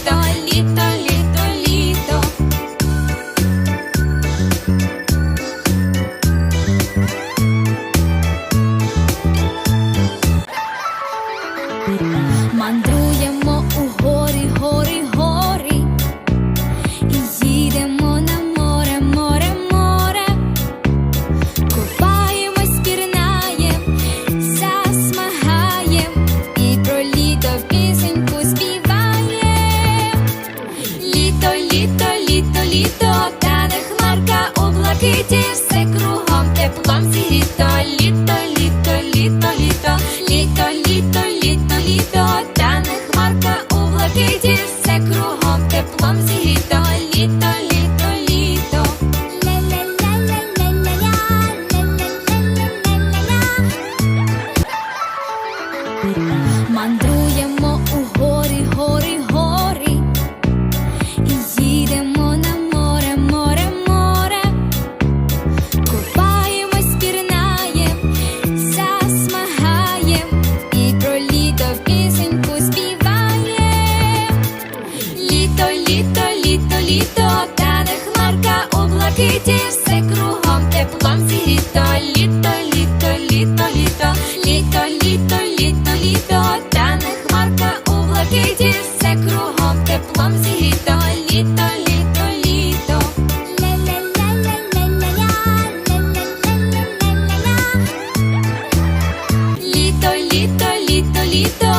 літо, літо. Блакиті, все кругом теплом зігріто. Літо, літо пісеньку співає, літо, літо, літо, літо, тане хмарка у блакиті, все кругом теплом зігріто літо, літо, літо, літо, літо, літо, літо, літо, тане хмарка у блакиті, все кругом теплом літо літо. Pablito.